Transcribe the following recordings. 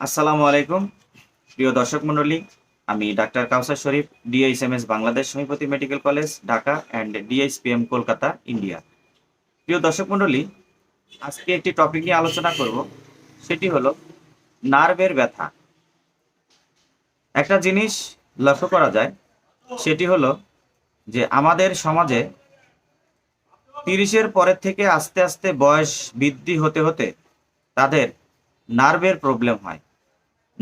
আসসালামু আলাইকুম। প্রিয় দর্শক মণ্ডলী, আমি doctor Kausar Sharif DHMS Bangladesh সমিপতি medical college, Dhaka and DHPM Kolkata, India. প্রিয় দর্শক মণ্ডলী, আজকে একটি টপিক নিয়ে আলোচনা করব, সেটি হলো নার্ভের ব্যথা। একটা জিনিস লক্ষ্য করা যায়, সেটি হলো যে আমাদের সমাজে তিরিশের পরের থেকে আস্তে আস্তে বয়স বৃদ্ধি হতে হতে তাদের নার্ভের প্রবলেম হয়।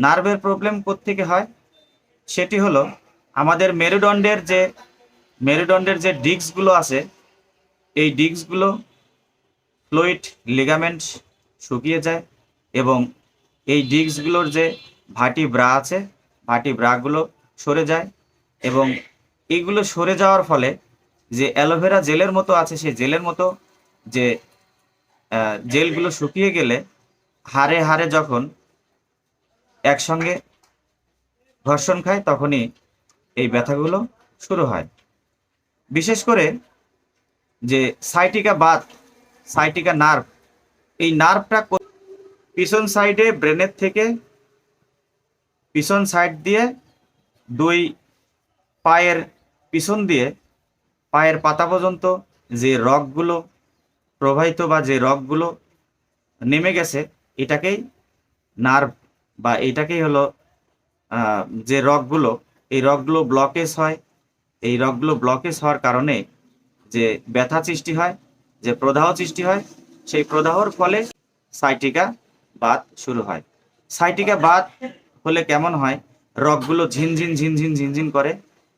নার্ভের প্রবলেম থেকে হয়? সেটি হলো, আমাদের মেরুদণ্ডের যে মেরুদণ্ডের যে ডিস্কগুলো আছে, এই ডিস্কগুলো ফ্লুইড লিগামেন্ট শুকিয়ে যায় এবং এই ডিস্কগুলোর যে ভাটি ব্রা আছে, ভাটি ব্রাগুলো সরে যায় এবং এগুলো সরে যাওয়ার ফলে যে অ্যালোভেরা জেলের মতো আছে, সেই জেলের মতো যে জেলগুলো শুকিয়ে গেলে হাড়ে হাড়ে যখন একসঙ্গে ঘর্ষণ খায়, তখনই এই ব্যথাগুলো শুরু হয়। বিশেষ করে যে সাইটিকা বাত, সাইটিকা নার্ভ, এই নার্ভটা পিছন সাইডে ব্রেনের থেকে পিছন সাইড দিয়ে দুই পায়ের পিছন দিয়ে পায়ের পাতা পর্যন্ত যে রগগুলো প্রবাহিত বা যে রগগুলো নেমে গেছে, এটাকেই নার্ভ বা এটাকেই হলো যে রগগুলো, এই রগগুলো ব্লকেজ হয়। এই রগগুলো ব্লকেজ হওয়ার কারণে যে ব্যথা সৃষ্টি হয়, যে প্রদাহ সৃষ্টি হয়, সেই প্রদাহর ফলে সাইটিকা বাত শুরু হয়। সাইটিকা বাত হলে কেমন হয়? রগগুলো ঝিনঝিন ঝিনঝিন ঝিনঝিন করে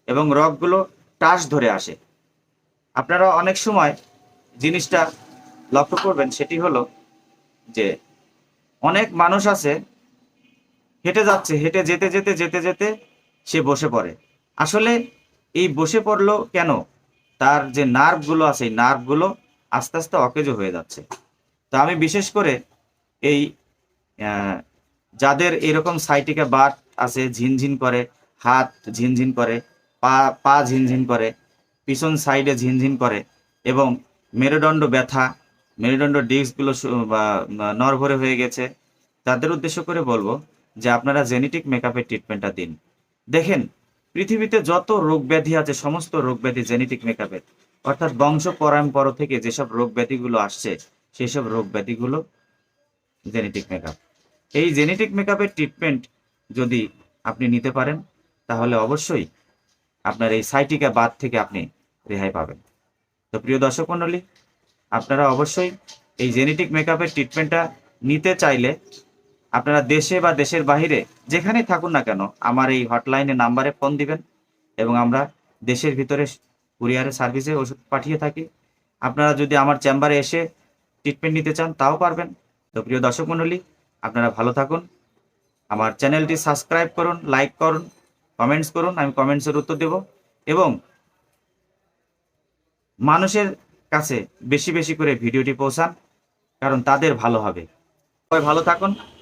এবং রগগুলো টাস ধরে আসে। আপনারা অনেক সময় জিনিসটা লক্ষ্য করবেন, সেটি হলো যে অনেক মানুষ আছে হেঁটে যাচ্ছে, হেঁটে যেতে যেতে যেতে যেতে সে বসে পড়ে। আসলে এই বসে পড়ল কেন? তার যে নার্ভগুলো আছে, এই নার্ভগুলো আস্তে আস্তে অকেজো হয়ে যাচ্ছে। তো আমি বিশেষ করে এই যাদের এরকম সাইটিকে বাত আছে, ঝিনঝিন করে, হাত ঝিনঝিন করে, পা পা ঝিনঝিন করে, পিছন সাইডে ঝিনঝিন করে এবং মেরুদণ্ড ব্যথা, মেরুদণ্ড ডিস্কগুলো নরভরে হয়ে গেছে, তাদের উদ্দেশ্য করে বলব যে আপনারা জেনেটিক মেকআপের ট্রিটমেন্টটা দিন। দেখেন, পৃথিবীতে যত রোগ ব্যাধি আছে, সমস্ত রোগ ব্যাধি জেনেটিক মেকআপের অর্থাৎ বংশ পরম্পর থেকে যেসব রোগ ব্যাধিগুলো আসছে, সেসব রোগ ব্যাধিগুলো জেনেটিক মেকআপ এই জেনেটিক মেকআপের ট্রিটমেন্ট যদি আপনি নিতে পারেন, তাহলে অবশ্যই আপনার এই সাইটিকা বাদ থেকে আপনি রেহাই পাবেন। তো প্রিয় দর্শক মণ্ডলী, আপনারা অবশ্যই এই জেনেটিক মেকআপের ট্রিটমেন্টটা নিতে চাইলে আপনারা দেশে বা দেশের বাইরে যেখানেই থাকুন না কেন, আমার এই হটলাইনে নাম্বারে ফোন দিবেন এবং আমরা দেশের ভিতরে কুরিয়ারের সার্ভিসে ওষুধ পাঠিয়ে থাকি। আপনারা যদি আমার চেম্বারে এসে ট্রিটমেন্ট নিতে চান, তাও পারবেন। তো প্রিয় দর্শক মণ্ডলী, আপনারা ভালো থাকুন। আমার চ্যানেলটি সাবস্ক্রাইব করুন লাইক করুন কমেন্টস করুন, আমি কমেন্টসের উত্তর দেব এবং মানুষের কাছে বেশি বেশি করে ভিডিওটি পৌঁছান, কারণ তাদের ভালো হবে। সবাই ভালো থাকুন।